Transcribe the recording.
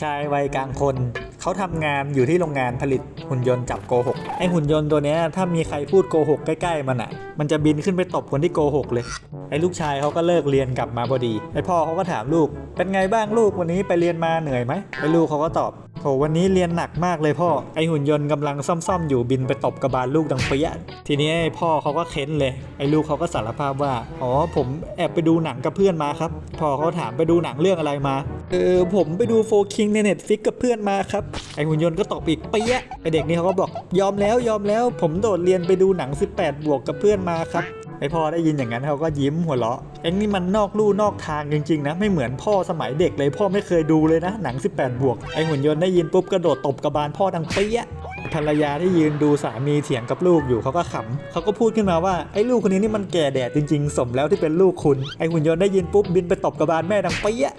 ชายวัยกลางคน เขาทำงานอยู่ที่โรงงานผลิตหุ่นยนต์จับโกหกไอหุ่นยนต์ตัวเนี้ยถ้ามีใครพูดโกหกใกล้ๆมันอะ มันจะบินขึ้นไปตบคนที่โกหกเลย ไอลูกชายเขาก็เลิกเรียนกลับมาพอดี ไอพ่อเขาก็ถามลูก เป็นไงบ้างลูกวันนี้ไปเรียนมาเหนื่อยไหมไอลูกเขาก็ตอบ โหวันนี้เรียนหนักมากเลยพ่อ ไอหุ่นยนต์กำลังซ่อมๆอยู่บินไปตบกระบาลลูกดังเปี้ยะทีนี้ไอพ่อเขาก็เค้นเลย ไอลูกเขาก็สารภาพว่า อ๋อผมแอบไปดูหนังกับเพื่อนมาครับ พ่อเขาถามไปดูหนังเรื่องอะไรมา เออผมไปดูโฟคิงในเน็ตฟิกกับเพื่อนมาครับ ไอหุ่นยนต์ก็ตอบอีกเปี้ยะไอเด็กนี่เขาก็บอกยอมแล้วยอมแล้ว ผมโดดเรียนไปดูหนัง 18 บวกกับเพื่อนมาครับ ไอพ่อได้ยินอย่างนั้นเขาก็ยิ้มหัวเราะเอ็งนี่มันนอกลู่นอกทางจริงๆนะไม่เหมือนพ่อสมัยเด็กเลยพ่อไม่เคยดูเลยนะ หนัง 18 บวก ไอหุ่นยนต์ได้ยินปุ๊บกระโดดตบกระบาลพ่อดังเปี้ยภรรยาที่ยืนดูสามีเถียงกับลูกอยู่เขาก็ขำเขาก็พูดขึ้นมาว่าไอ้ลูกคนนี้นี่มันแก่แดดจริงๆ สมแล้วที่เป็นลูกคุณไอหุ่นยนต์ได้ยินปุ๊บบินไปตบกระบาลแม่ดังเปี้ย